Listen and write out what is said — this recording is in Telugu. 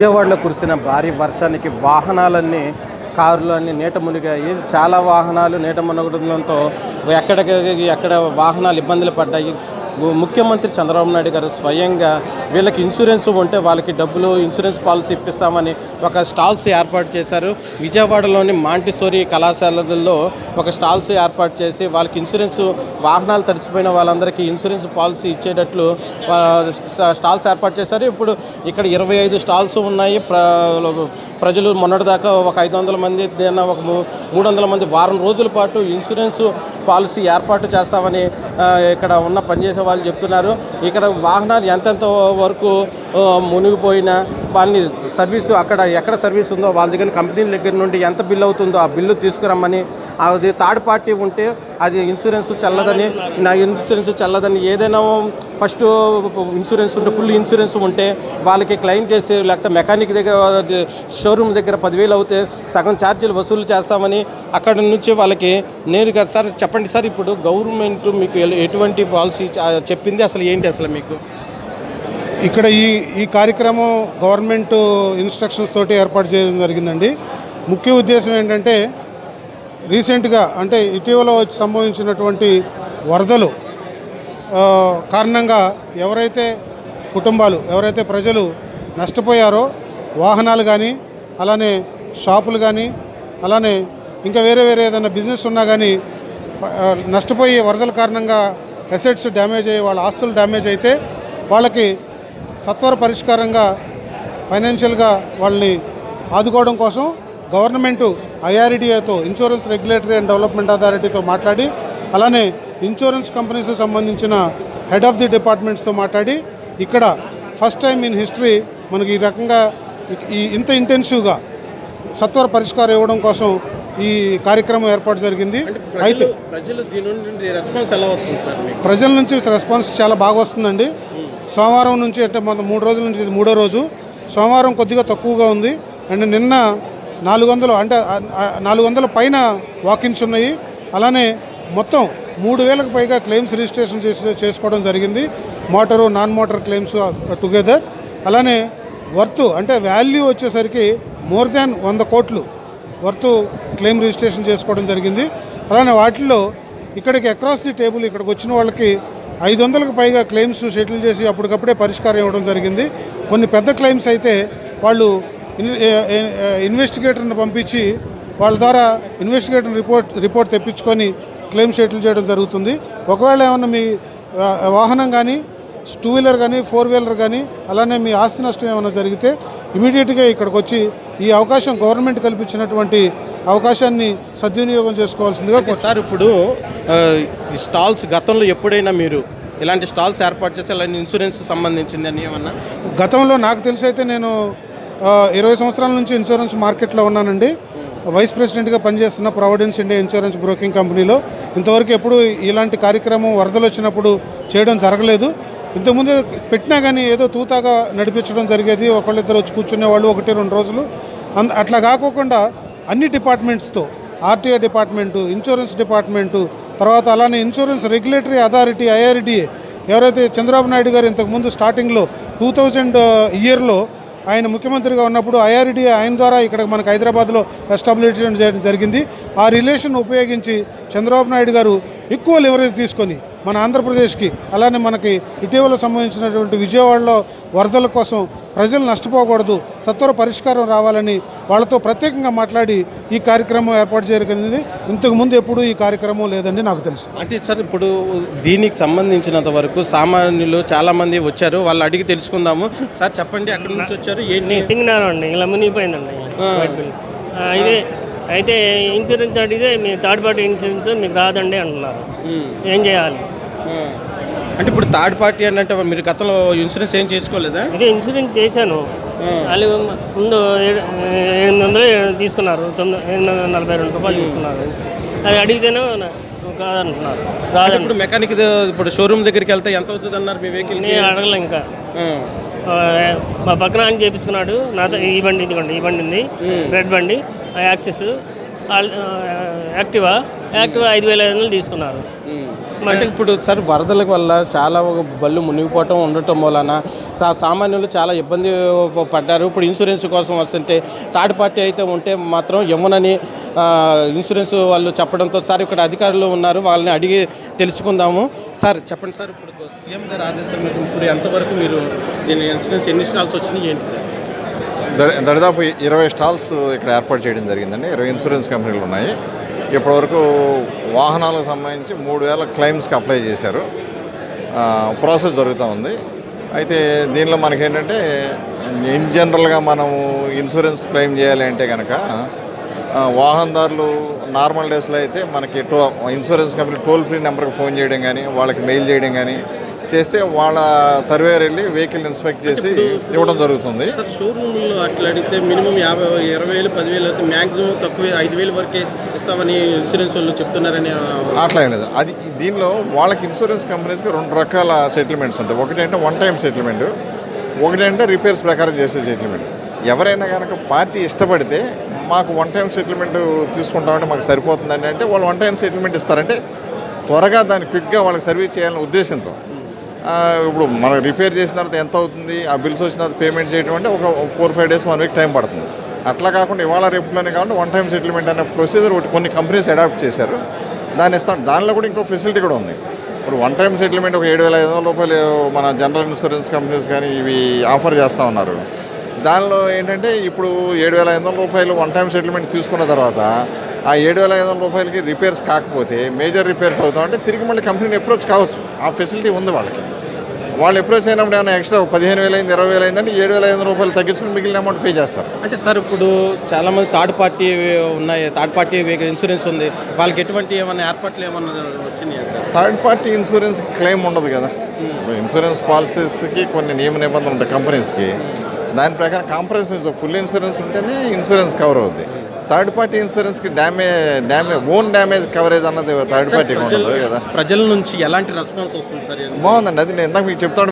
విజయవాడలో కురిసిన భారీ వర్షానికి వాహనాలన్నీ కారులన్నీ నీట మునిగాయి. చాలా వాహనాలు నీట మునగడంతో ఎక్కడికి ఎక్కడ వాహనాలు ఇబ్బందులు పడ్డాయి. ముఖ్యమంత్రి చంద్రబాబు నాయుడు గారు స్వయంగా వీళ్ళకి ఇన్సూరెన్స్ ఉంటే వాళ్ళకి డబ్బులు ఇన్సూరెన్స్ పాలసీ ఇప్పిస్తామని ఒక స్టాల్స్ ఏర్పాటు చేశారు. విజయవాడలోని మాంటిసోరి కళాశాలలో ఒక స్టాల్స్ ఏర్పాటు చేసి వాళ్ళకి ఇన్సూరెన్స్ వాహనాలు తడిచిపోయిన వాళ్ళందరికీ ఇన్సూరెన్స్ పాలసీ ఇచ్చేటట్లు స్టాల్స్ ఏర్పాటు చేశారు. ఇప్పుడు ఇక్కడ ఇరవై ఐదు స్టాల్స్ ఉన్నాయి. ప్ర ప్రజలు మొన్నటిదాకా ఒక ఐదు వందల మంది ఒక మూ- మూడు వందల మంది వారం రోజుల పాటు ఇన్సూరెన్స్ పాలసీ ఏర్పాటు చేస్తామని ఇక్కడ ఉన్న పనిచేసే వాళ్ళు చెప్తున్నారు. ఇక్కడ వాహనాలు ఎంతెంత వరకు మునిగిపోయిన వాళ్ళని సర్వీసు అక్కడ ఎక్కడ సర్వీస్ ఉందో వాళ్ళ దగ్గర కంపెనీల దగ్గర నుండి ఎంత బిల్లు అవుతుందో ఆ బిల్లు తీసుకురమ్మని అది థర్డ్ పార్టీ ఉంటే అది ఇన్సూరెన్స్ చల్లదని నా ఇన్సూరెన్స్ చల్లదని ఏదైనా ఫస్ట్ ఇన్సూరెన్స్ ఉంటే ఫుల్ ఇన్సూరెన్స్ ఉంటే వాళ్ళకి క్లెయిమ్ చేసి లేకపోతే మెకానిక్ దగ్గర షోరూమ్ దగ్గర పదివేలు అవుతే సగం ఛార్జీలు వసూలు చేస్తామని అక్కడ నుంచి వాళ్ళకి నేరుగా సార్ చెప్పండి సార్ ఇప్పుడు గవర్నమెంట్ మీకు ఎటువంటి పాలసీ చెప్పింది అసలు ఏంటి అసలు మీకు? ఇక్కడ ఈ ఈ కార్యక్రమం గవర్నమెంట్ ఇన్స్ట్రక్షన్స్ తోటి ఏర్పాటు చేయడం జరిగిందండి. ముఖ్య ఉద్దేశం ఏంటంటే రీసెంట్గా అంటే ఇటీవల సంభవించినటువంటి వరదలు కారణంగా ఎవరైతే కుటుంబాలు ఎవరైతే ప్రజలు నష్టపోయారో వాహనాలు కానీ అలానే షాపులు కానీ అలానే ఇంకా వేరే వేరే ఏదైనా బిజినెస్ ఉన్నా కానీ నష్టపోయే నష్టపోయి వరదల కారణంగా అసెట్స్ డ్యామేజ్ అయ్యి వాళ్ళ ఆస్తులు డ్యామేజ్ అయితే వాళ్ళకి సత్వర పరిష్కారంగా ఫైనాన్షియల్గా వాళ్ళని ఆదుకోవడం కోసం గవర్నమెంటు ఐఆర్డిఏతో ఇన్సూరెన్స్ రెగ్యులేటరీ అండ్ డెవలప్మెంట్ అథారిటీతో మాట్లాడి అలానే ఇన్సూరెన్స్ కంపెనీస్ సంబంధించిన హెడ్ ఆఫ్ ది డిపార్ట్మెంట్స్తో మాట్లాడి ఇక్కడ ఫస్ట్ టైం ఇన్ హిస్టరీ మనకి ఈ రకంగా ఈ- ఇంత ఇంటెన్సివ్గా సత్వర పరిష్కారం ఇవ్వడం కోసం ఈ కార్యక్రమం ఏర్పాటు జరిగింది. అయితే ప్రజల నుంచి రెస్పాన్స్ చాలా బాగా వస్తుందండి. సోమవారం నుంచి అంటే మన మూడు రోజుల నుంచి ఇది మూడో రోజు. సోమవారం కొద్దిగా తక్కువగా ఉంది. అండ్ నిన్న నాలుగు వందలు అంటే నాలుగు వందల పైన వాకిన్స్ ఉన్నాయి. అలానే మొత్తం మూడు వేలకు పైగా క్లెయిమ్స్ రిజిస్ట్రేషన్ చేసుకోవడం జరిగింది. Motor non motor claims together. అలానే వర్త్ అంటే వాల్యూ వచ్చేసరికి మోర్ దాన్ వంద కోట్లు వర్త్ క్లెయిమ్ రిజిస్ట్రేషన్ చేసుకోవడం జరిగింది. అలానే వాటిల్లో ఇక్కడికి అక్రాస్ ది టేబుల్ ఇక్కడికి వచ్చిన వాళ్ళకి ఐదు వందలకు పైగా క్లెయిమ్స్ సెటిల్ చేసి అప్పటికప్పుడే పరిష్కారం ఇవ్వడం జరిగింది. కొన్ని పెద్ద క్లెయిమ్స్ అయితే వాళ్ళు ఇన్వెస్టిగేటర్ని పంపించి వాళ్ళ ద్వారా ఇన్వెస్టిగేటర్ రిపోర్ట్ రిపోర్ట్ తెప్పించుకొని క్లెయిమ్ సెటిల్ చేయడం జరుగుతుంది. ఒకవేళ ఏమన్నా మీ వాహనం కానీ టూ వీలర్ కానీ ఫోర్ వీలర్ కానీ అలానే మీ ఆస్తి నష్టం ఏమైనా జరిగితే ఇమీడియట్గా ఇక్కడికి వచ్చి ఈ అవకాశం గవర్నమెంట్ కల్పించినటువంటి అవకాశాన్ని సద్వినియోగం చేసుకోవాల్సిందిగా సార్ ఇప్పుడు ఈ స్టాల్స్ గతంలో ఎప్పుడైనా మీరు ఇలాంటి స్టాల్స్ ఏర్పాటు చేసి అలాంటి ఇన్సూరెన్స్ సంబంధించింది అని ఏమన్నా? గతంలో నాకు తెలిసి అయితే నేను ఇరవై సంవత్సరాల నుంచి ఇన్సూరెన్స్ మార్కెట్లో ఉన్నానండి. వైస్ ప్రెసిడెంట్గా పనిచేస్తున్న ప్రావిడెన్స్ ఇండియా ఇన్సూరెన్స్ బ్రోకింగ్ కంపెనీలో. ఇంతవరకు ఎప్పుడు ఇలాంటి కార్యక్రమం వరదలు వచ్చినప్పుడు చేయడం జరగలేదు. ఇంతకుముందు పెట్టినా కానీ ఏదో తూతాగా నడిపించడం జరిగేది. ఒకళ్ళిద్దరు వచ్చి కూర్చునే వాళ్ళు ఒకటి రెండు రోజులు. అంద అట్లా కాకోకుండా అన్ని డిపార్ట్మెంట్స్తో ఆర్టీఐ డిపార్ట్మెంటు ఇన్సూరెన్స్ డిపార్ట్మెంటు తర్వాత అలానే ఇన్సూరెన్స్ రెగ్యులేటరీ అథారిటీ ఐఆర్డిఏ ఎవరైతే చంద్రబాబు నాయుడు గారు ఇంతకుముందు స్టార్టింగ్లో టూ థౌజండ్ ఇయర్లో ఆయన ముఖ్యమంత్రిగా ఉన్నప్పుడు ఐఆర్డిఏ ఆయన ద్వారా ఇక్కడ మనకు హైదరాబాద్లో ఎస్టాబ్లిష్ చేయడం జరిగింది. ఆ రిలేషన్ ఉపయోగించి చంద్రబాబు నాయుడు గారు ఎక్కువ లివరేజ్ తీసుకొని మన ఆంధ్రప్రదేశ్కి అలానే మనకి ఇటీవల సంబంధించినటువంటి విజయవాడలో వరదల కోసం ప్రజలు నష్టపోకూడదు సత్వర పరిష్కారం రావాలని వాళ్ళతో ప్రత్యేకంగా మాట్లాడి ఈ కార్యక్రమం ఏర్పాటు జరిగింది ఇంతకు ముందు ఎప్పుడూ ఈ కార్యక్రమం లేదండి నాకు తెలుసు. అంటే సార్ ఇప్పుడు దీనికి సంబంధించినంత వరకు సామాన్యులు చాలా మంది వచ్చారు వాళ్ళు అడిగి తెలుసుకుందాము. సార్ చెప్పండి ఎక్కడి నుంచి వచ్చారు? ఏంటి? అండి ఇలా మునిగిపోయిందండి. ఇదే అయితే ఇన్సూరెన్స్ అడిగితే మీ థర్డ్ పార్టీ ఇన్సూరెన్స్ మీకు రాదండి అంటున్నారు. ఏం చేయాలి. అంటే ఇప్పుడు థర్డ్ పార్టీ అంటే మీరు గతంలో ఇన్సూరెన్స్ ఏం చేసుకోలేదా? ఇదే ఇన్సూరెన్స్ చేశాను. వాళ్ళు ముందు ఎనిమిది వందలు తీసుకున్నారు. తొమ్మిది ఎనిమిది వందల నలభై రెండు రూపాయలు తీసుకున్నారు. అది అడిగితేనే కాదంటున్నారు. రాదండి ఇప్పుడు మెకానిక్ ఇప్పుడు షోరూమ్ దగ్గరికి వెళ్తే ఎంత అవుతుంది అన్నారు మీ వెహికల్ నేను అడగలే ఇంకా. మా పక్కన ఆయన చేపించుకున్నాడు. నాతో ఈ బండి ఇదిగోండి ఈ బండి ఉంది. రెడ్ బండి యాక్సెస్ యాక్టివా? యాక్టివ్ ఐదు వేల ఐదు వందలు తీసుకున్నారు. అంటే ఇప్పుడు సార్ వరదల వల్ల చాలా ఒక బళ్ళు మునిగిపోవటం ఉండటం వలన సా- సామాన్యులు చాలా ఇబ్బంది పడ్డారు. ఇప్పుడు ఇన్సూరెన్స్ కోసం వస్తుంటే థర్డ్ పార్టీ అయితే ఉంటే మాత్రం ఇవ్వనని ఇన్సూరెన్స్ వాళ్ళు చెప్పడంతో సార్ ఇక్కడ అధికారులు ఉన్నారు వాళ్ళని అడిగి తెలుసుకుందాము. సార్ చెప్పండి సార్ ఇప్పుడు సీఎం గారు ఆదేశం మేరకు ఇప్పుడు ఎంతవరకు మీరు దీని ఇన్సూరెన్స్ ఎన్ని స్టాల్స్ వచ్చినాయి ఏంటి సార్? దరిదాపు ఇరవై స్టాల్స్ ఇక్కడ ఏర్పాటు చేయడం జరిగిందండి. ఇరవై ఇన్సూరెన్స్ కంపెనీలు ఉన్నాయి. ఇప్పటివరకు వాహనాలకు సంబంధించి మూడు వేల క్లెయిమ్స్కి అప్లై చేశారు. ప్రాసెస్ జరుగుతూ ఉంది. అయితే దీనిలో మనకేంటంటే ఇన్ జనరల్గా మనము ఇన్సూరెన్స్ క్లెయిమ్ చేయాలి అంటే కనుక వాహనదారులు నార్మల్ డేస్లో అయితే మనకి టో ఇన్సూరెన్స్ కంపెనీ టోల్ ఫ్రీ నెంబర్కి ఫోన్ చేయడం కానీ వాళ్ళకి మెయిల్ చేయడం కానీ చేస్తే వాళ్ళ సర్వేర్ వెళ్ళి వెహికల్ ఇన్స్పెక్ట్ చేసి ఇవ్వడం జరుగుతుంది. సార్ షోరూమ్లో అట్లా అడిగితే మినిమం యాభై ఇరవై వేలు పదివేలు అయితే మ్యాక్సిమం తక్కువ ఐదు వేలు వరకే ఇస్తామని ఇన్సూరెన్స్ వాళ్ళు చెప్తున్నారని అట్లా లేదు. అది దీనిలో వాళ్ళకి ఇన్సూరెన్స్ కంపెనీస్కి రెండు రకాల సెటిల్మెంట్స్ ఉంటాయి. ఒకటంటే వన్ టైం సెటిల్మెంట్ ఒకటంటే రిపేర్స్ ప్రకారం చేసే సెటిల్మెంట్ ఎవరైనా కనుక పార్టీ ఇష్టపడితే మాకు వన్ టైం సెటిల్మెంట్ తీసుకుంటామంటే మాకు సరిపోతుందండి అంటే వాళ్ళు వన్ టైం సెటిల్మెంట్ ఇస్తారంటే త్వరగా దాన్ని క్విక్గా వాళ్ళకి సర్వీస్ చేయాలనే ఉద్దేశంతో. ఇప్పుడు మనం రిపేర్ చేసిన తర్వాత ఎంత అవుతుంది? ఆ బిల్స్ వచ్చిన తర్వాత పేమెంట్ చేయడం అంటే ఒక four five days one week time పడుతుంది. అట్లా కాకుండా ఇవాళ రేపులోనే కాబట్టి వన్ టైం సెటిల్మెంట్ అనే ప్రొసీజర్ ఒకటి కొన్ని కంపెనీస్ అడాప్ట్ చేశారు. దాన్ని ఇస్తాం. దానిలో కూడా ఇంకో ఫెసిలిటీ కూడా ఉంది. ఇప్పుడు వన్ టైం సెటిల్మెంట్ ఒక ఏడు వేల ఐదు వందల రూపాయలు మన జనరల్ ఇన్సూరెన్స్ కంపెనీస్ కానీ ఇవి ఆఫర్ చేస్తూ ఉన్నారు. దానిలో ఏంటంటే ఇప్పుడు ఏడు వేల ఐదు వందల రూపాయలు వన్ టైం సెటిల్మెంట్ తీసుకున్న తర్వాత ఆ ఏడు వేల ఐదు వందల రూపాయలకి రిపేర్స్ కాకపోతే మేజర్ రిపేర్స్ అవుతామంటే తిరిగి మళ్ళీ కంపెనీని అప్రోచ్ కావచ్చు. ఆ ఫెసిలిటీ ఉంది వాళ్ళకి. వాళ్ళు అప్రోచ్ అయినప్పుడు ఏమైనా ఎక్స్ట్రా పదిహేను వేలు అయింది ఇరవై వేలు అయిందంటే ఏడు వేల ఐదు వందల రూపాయలు తగ్గించుకుని మిగిలిన అమౌంట్ పే చేస్తారు. అంటే సార్ ఇప్పుడు చాలా మంది థర్డ్ పార్టీ ఉన్నాయి థర్డ్ పార్టీ ఇన్సూరెన్స్ ఉంది. వాళ్ళకి ఎటువంటి ఏమైనా ఏర్పాట్లు ఏమన్నా వచ్చినాయా sir? Third party insurance claim ఉండదు కదా. ఇన్సూరెన్స్ పాలసీస్కి కొన్ని నియమ నిబంధనలు ఉంటాయి కంపెనీస్కి దాని ప్రకారం కాంప్రహెన్సివ్ ఫుల్ ఇన్సూరెన్స్ ఉంటేనే ఇన్సూరెన్స్ కవర్ అవుద్ది. Third party ఇన్సూరెన్స్కి damage damage own damage coverage అన్నది థర్డ్ పార్టీకి ఉండదు కదా. ప్రజల నుంచి ఎలాంటి రెస్పాన్స్ వస్తుంది సార్? బాగుందండి. అది నేను ఇందాక మీకు చెప్తాను